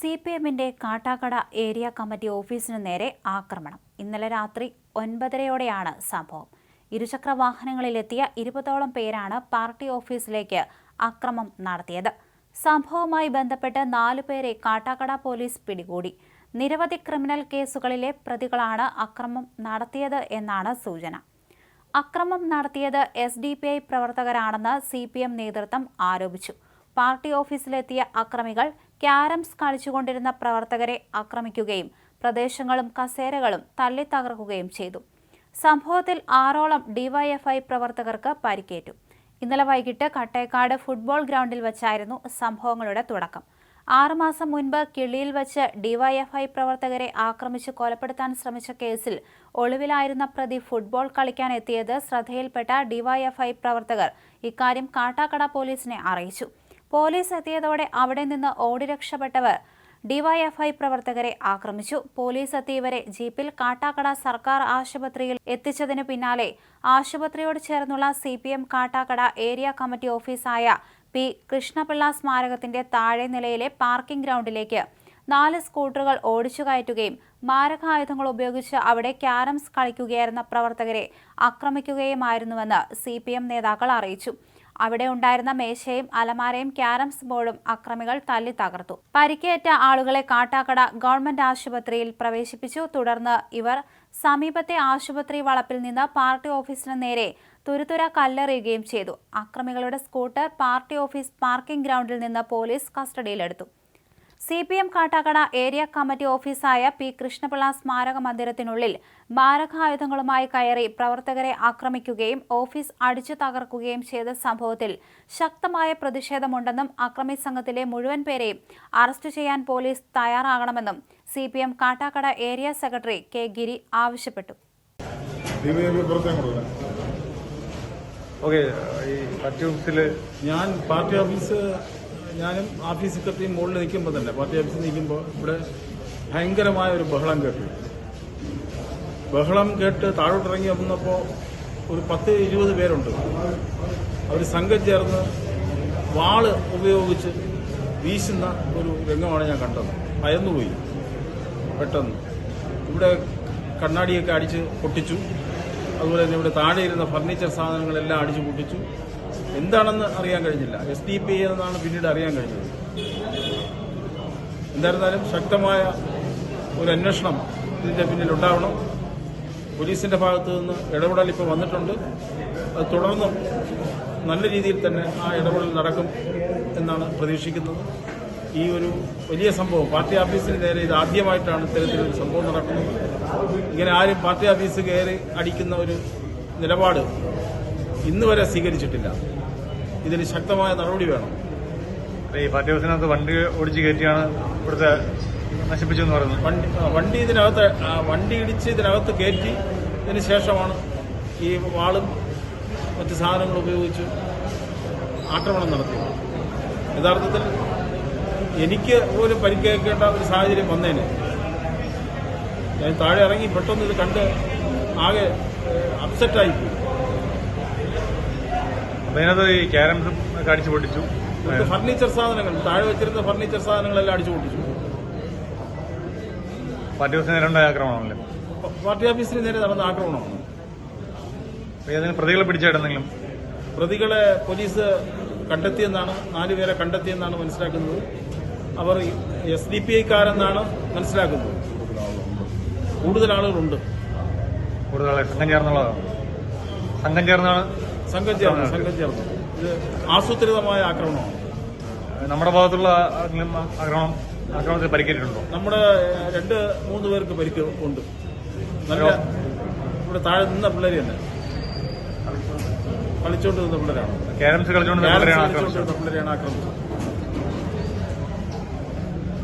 C P എമ്മിന്റെ Kattakada area committee ഓഫീസിന് നേരെ ആക്രമണം. ഇന്നലെ രാത്രി ഒൻപതരയോടെയാണ് സംഭവം. ഇരുചക്ര വാഹനങ്ങളിലെത്തിയ ഇരുപതോളം പേരാണ് പാർട്ടി ഓഫീസിലേക്ക് അക്രമം നടത്തിയത്. സംഭവവുമായി ബന്ധപ്പെട്ട് നാലുപേരെ കാട്ടാക്കട പോലീസ് പിടികൂടി. നിരവധി ക്രിമിനൽ കേസുകളിലെ പ്രതികളാണ് അക്രമം നടത്തിയത് എന്നാണ് സൂചന. അക്രമം നടത്തിയത് എസ് ഡി പി ഐ പ്രവർത്തകരാണെന്ന് സി പി എം നേതൃത്വം ആരോപിച്ചു. പാർട്ടി ഓഫീസിലെത്തിയ അക്രമികൾ ക്യാരംസ് കളിച്ചുകൊണ്ടിരുന്ന പ്രവർത്തകരെ ആക്രമിക്കുകയും പ്രദേശങ്ങളും കസേരകളും തല്ലി തകർക്കുകയും ചെയ്തു. സംഭവത്തിൽ ആറോളം ഡിവൈഎഫ്ഐ പ്രവർത്തകർക്ക് പരിക്കേറ്റു. ഇന്നലെ വൈകിട്ട് കട്ടേക്കാട് ഫുട്ബോൾ ഗ്രൗണ്ടിൽ വച്ചായിരുന്നു സംഭവങ്ങളുടെ തുടക്കം. ആറുമാസം മുൻപ് കിള്ളിയിൽ വച്ച് ഡിവൈഎഫ്ഐ പ്രവർത്തകരെ ആക്രമിച്ച് കൊലപ്പെടുത്താൻ ശ്രമിച്ച കേസിൽ ഒളിവിലായിരുന്ന പ്രതി ഫുട്ബോൾ കളിക്കാൻ എത്തിയത് ശ്രദ്ധയിൽപ്പെട്ട ഡിവൈഎഫ്ഐ പ്രവർത്തകർ. ഇക്കാര്യം കാട്ടാക്കട പോലീസിനെ അറിയിച്ചു. പോലീസ് എത്തിയതോടെ അവിടെ നിന്ന് ഓടി രക്ഷപ്പെട്ടവർ ഡിവൈഎഫ്ഐ പ്രവർത്തകരെ ആക്രമിച്ചു. പോലീസ് എത്തിയവരെ ജീപ്പിൽ കാട്ടാക്കട സർക്കാർ ആശുപത്രിയിൽ എത്തിച്ചതിനു പിന്നാലെ ആശുപത്രിയോട് ചേർന്നുള്ള C P M Kattakada area committee ഓഫീസായ P Krishnapillai സ്മാരകത്തിന്റെ താഴെ നിലയിലെ പാർക്കിംഗ് ഗ്രൗണ്ടിലേക്ക് നാല് സ്കൂട്ടറുകൾ ഓടിച്ചു കയറ്റുകയും മാരകായുധങ്ങൾ ഉപയോഗിച്ച് അവിടെ ക്യാരംസ് കളിക്കുകയായിരുന്ന പ്രവർത്തകരെ ആക്രമിക്കുകയുമായിരുന്നുവെന്ന് സി പി എം നേതാക്കൾ അറിയിച്ചു. അവിടെ ഉണ്ടായിരുന്ന മേശയും അലമാരയും ക്യാരംസ് ബോർഡും അക്രമികൾ തല്ലി തകർത്തു. പരിക്കേറ്റ ആളുകളെ കാട്ടാക്കട ഗവൺമെന്റ് ആശുപത്രിയിൽ പ്രവേശിപ്പിച്ചു. തുടർന്ന് ഇവർ സമീപത്തെ ആശുപത്രി വളപ്പിൽ നിന്ന് പാർട്ടി ഓഫീസിന് നേരെ തുരുതുര കല്ലെറിയുകയും ചെയ്തു. അക്രമികളുടെ സ്കൂട്ടർ പാർട്ടി ഓഫീസ് പാർക്കിംഗ് ഗ്രൗണ്ടിൽ നിന്ന് പോലീസ് കസ്റ്റഡിയിലെടുത്തു. C P M Kattakada area committee ഓഫീസായ P Krishnapillai സ്മാരക മന്ദിരത്തിനുള്ളിൽ മാരകായുധങ്ങളുമായി കയറി പ്രവർത്തകരെ ആക്രമിക്കുകയും ഓഫീസ് അടിച്ചു തകർക്കുകയും ചെയ്ത സംഭവത്തിൽ ശക്തമായ പ്രതിഷേധമുണ്ടെന്നും അക്രമി സംഘത്തിലെ മുഴുവൻ പേരെയും അറസ്റ്റ് ചെയ്യാൻ പോലീസ് തയ്യാറാകണമെന്നും C P M Kattakada area secretary K Giri ആവശ്യപ്പെട്ടു. ഓക്കെ ഈ പാർട്ടി ഓഫീസിൽ ഞാൻ പാർട്ടി ഓഫീസ് ഞാനും ഓഫീസ് സെക്രട്ടറിയും മുകളിൽ നിൽക്കുമ്പോൾ തന്നെ പാർട്ടി ഓഫീസിൽ നിൽക്കുമ്പോൾ ഇവിടെ ഭയങ്കരമായ ഒരു ബഹളം കേട്ടു. ബഹളം കേട്ട് താഴോട്ടിറങ്ങി വന്നപ്പോൾ ഒരു പത്ത് ഇരുപത് പേരുണ്ട്. അവർ സംഘം ചേർന്ന് വാൾ ഉപയോഗിച്ച് വീശുന്ന ഒരു രംഗമാണ് ഞാൻ കണ്ടത്. ഭയന്നുപോയി പെട്ടെന്ന്. ഇവിടെ കണ്ണാടിയൊക്കെ അടിച്ച് പൊട്ടിച്ചു. അതുപോലെ തന്നെ ഇവിടെ താഴെ ഇരുന്ന ഫർണിച്ചർ സാധനങ്ങളെല്ലാം അടിച്ചു പൊട്ടിച്ചു. എന്താണെന്ന് അറിയാൻ കഴിഞ്ഞില്ല. എസ് ഡി പി എന്നാണ് പിന്നീട് അറിയാൻ കഴിഞ്ഞത്. എന്തായിരുന്നാലും ശക്തമായ ഒരു അന്വേഷണം ഇതിന്റെ പിന്നിൽ ഉണ്ടാവണം. പോലീസിന്റെ ഭാഗത്ത് നിന്ന് ഇടപെടൽ ഇപ്പോൾ വന്നിട്ടുണ്ട്. അത് തുടർന്നും നല്ല രീതിയിൽ തന്നെ ആ ഇടപെടൽ നടക്കും എന്നാണ് പ്രതീക്ഷിക്കുന്നത്. ഈ ഒരു വലിയ സംഭവം പാർട്ടി ഓഫീസിന് നേരെ ഇത് ആദ്യമായിട്ടാണ് ഇത്തരത്തിലൊരു സംഭവം നടക്കുന്നത്. ഇങ്ങനെ ആരും പാർട്ടി ഓഫീസ് കയറി അടിക്കുന്ന ഒരു നിലപാട് ഇന്നുവരെ സ്വീകരിച്ചിട്ടില്ല. ഇതിന് ശക്തമായ നടപടി വേണം. ഈ ഓഫീസിനകത്ത് വണ്ടി ഓടിച്ച് കയറ്റിയാണ് ഇവിടുത്തെ നശിപ്പിച്ചെന്ന് പറയുന്നത്. വണ്ടി വണ്ടി ഇതിനകത്ത് വണ്ടി ഇടിച്ച് ഇതിനകത്ത് കയറ്റി ഇതിന് ശേഷമാണ് ഈ വാളും മറ്റ് സാധനങ്ങളും ഉപയോഗിച്ച് ആക്രമണം നടത്തിയത്. യഥാർത്ഥത്തിൽ എനിക്ക് പോലും പരിക്കേൽക്കേണ്ട ഒരു സാഹചര്യം വന്നേനെ. ഞാൻ താഴെ ഇറങ്ങി പെട്ടെന്ന് ഇത് കണ്ട് ആകെ അപ്സെറ്റായി പോയി അപ്പൊ അതിനകത്ത് ഈ ക്യാരംസ് ഒക്കെ അടിച്ചു പൊട്ടിച്ചു. ഫർണിച്ചർ സാധനങ്ങൾ താഴെ വെച്ചിരുന്ന ഫർണിച്ചർ സാധനങ്ങളെല്ലാം അടിച്ചു പൊട്ടിച്ചു. പാർട്ടി ഓഫീസിന് നേരെ ആക്രമണമല്ലേ പ- പാർട്ടി ഓഫീസിന് നേരെ നടന്ന ആക്രമണമാണ്. ഏതെങ്കിലും പ്രതികളെ പിടിച്ചായിട്ടെന്തെങ്കിലും പ്രതികളെ പോലീസ് കണ്ടെത്തിയെന്നാണ് നാലുപേരെ കണ്ടെത്തിയെന്നാണ് മനസ്സിലാക്കുന്നത്. അവർ എസ് ഡി പി ഐക്കാരെന്നാണ് മനസ്സിലാക്കുന്നത്. കൂടുതൽ ആളുകളുണ്ട്. കൂടുതൽ സംഘം ചേർന്നുള്ളതാണ്? സംഘം ചേർന്നാണ് സംഘം ചേർന്ന് സംഘം ചേർന്ന് ഇത് ആസൂത്രിതമായ ആക്രമണമാണ്. നമ്മുടെ ഭാഗത്തുള്ള ആക്രമണം ആക്രമണത്തിൽ പരിക്കേറ്റിട്ടുണ്ടോ? നമ്മുടെ രണ്ട് മൂന്ന് പേർക്ക് പരിക്ക് ഉണ്ട്. നല്ല ഇവിടെ താഴെ നിന്ന പിള്ളേർ തന്നെ കളിച്ചോണ്ട് നിന്ന പിള്ളേരാണ് ക്യാരംസ് കളിച്ചോണ്ട് പിള്ളേരെയാണ് ആക്രമിച്ചത്.